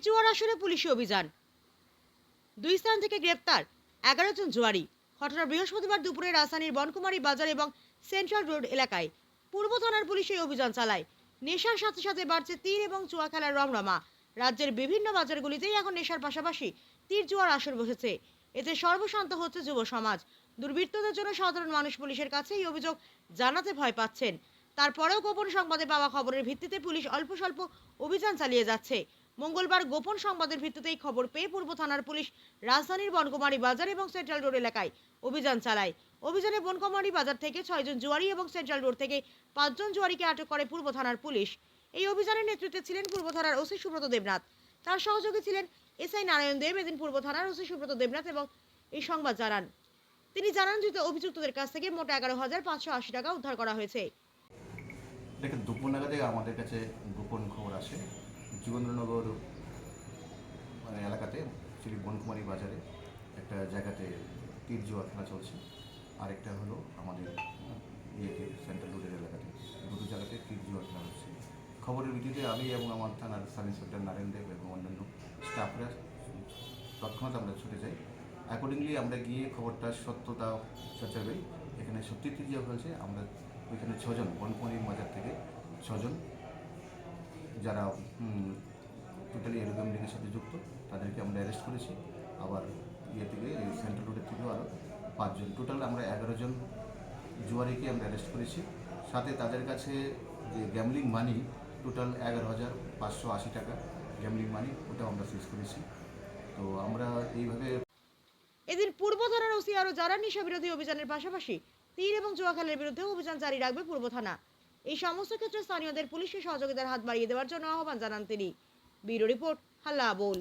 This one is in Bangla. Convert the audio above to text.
তীরচুয়ার আসরে পুলিশি অভিযান। দুই স্থান থেকে গ্রেপ্তার এগারো জন জুয়ারি। ঘটনা বৃহস্পতিবার দুপুরে রাজধানীর বনকুমারী বাজার এবং সেন্ট্রাল রোড এলাকায় পূর্ব থানার পুলিশ এই অভিযান চালায়। নেশার সাথে সাথে বাড়ছে তীর এবং জুয়া খেলার রমরমা। রাজ্যের বিভিন্ন বাজারগুলিতেই এখন নেশার পাশাপাশি তীর জুয়ার আসর বসেছে। এতে সর্বশান্ত হচ্ছে যুব সমাজ। দুর্বৃত্তদের জন্য সাধারণ মানুষ পুলিশের কাছে এই অভিযোগ জানাতে ভয় পাচ্ছেন। তারপরেও গোপন সংবাদে পাওয়া খবরের ভিত্তিতে পুলিশ অল্প স্বল্প অভিযান চালিয়ে যাচ্ছে। মঙ্গলবার গোপন সংবাদের ভিত্তিতেই খবর পেয়ে পূর্ব থানার পুলিশ রাজধানীর বনকুমারী বাজার এবং সেন্ট্রাল রোড এলাকায় অভিযান চালায়। অভিযানে বনকুমারী বাজার থেকে ছয়জন জুয়ারি এবং সেন্ট্রাল রোড থেকে পাঁচজন জুয়ারিকে আটক করে পূর্ব থানার পুলিশ। এই অভিযানের নেতৃত্বে ছিলেন পূর্ব থানার ওসি সুব্রত দেবনাথ। তার সহযোগী ছিলেন এসআই নারায়ণ দেব, এদিন পূর্ব থানার ওসি সুব্রত দেবনাথ এবং এই সংবাদ জানান। তিনি জানান যে অভিযুক্তদের কাছ থেকে মোট এগারো হাজার পাঁচশো আশি টাকা উদ্ধার করা হয়েছে। দেখেন, দুপুর নাগাদে আমাদের কাছে গোপন খবর আসে। যোগেন্দ্রনগর মানে এলাকাতে শ্রী বনকুমারী বাজারে একটা জায়গাতে তীর জুয়া খেলা চলছে। আরেকটা হলো আমাদের ইয়েতে সেন্ট্রাল রোডের এলাকাতে। দুটো জায়গাতে তীর জুয়া খেলা হচ্ছে। খবরের ভিত্তিতে আমি এবং আমার থানার সাব ইন্সপেক্টর নারায়ণ দেব এবং অন্যান্য স্টাফরা তৎক্ষণাৎ আমরা ছুটে যাই। অ্যাকর্ডিংলি আমরা গিয়ে খবরটা, সত্যতা করি। এখানে সত্যি তীর জুয়া হয়েছে। আমরা ওইখানে ছজন, বনকুমারী বাজার থেকে ছজন যারা টোটালি এরকম লিগের সাথে যুক্ত, তাদেরকে আমরা অ্যারেস্ট করেছি। আবার ইয়ে থেকে সেন্ট্রাল রোডের থেকেও আরও পাঁচজন। টোটাল আমরা এগারো জন জুয়ারিকে আমরা অ্যারেস্ট করেছি। সাথে তাদের কাছে যে গ্যামলিং মানি টোটাল এগারো হাজার পাঁচশো আশি টাকা গ্যামলিং মানি ওটা আমরা সিজ করেছি। তো আমরা এইভাবে এদিন পূর্ব থানার ওসি আরও যারা নেশা বিরোধী অভিযানের পাশাপাশি তীর এবং জুয়া বিরুদ্ধে অভিযান জারি রাখবে পূর্ব থানা। এই সমস্ত ক্ষেত্রে স্থানীয়দের পুলিশের সহযোগিতার হাত বাড়িয়ে দেওয়ার জন্য আহ্বান জানান তিনি। ব্যুরো রিপোর্ট, হাল্লা বোল।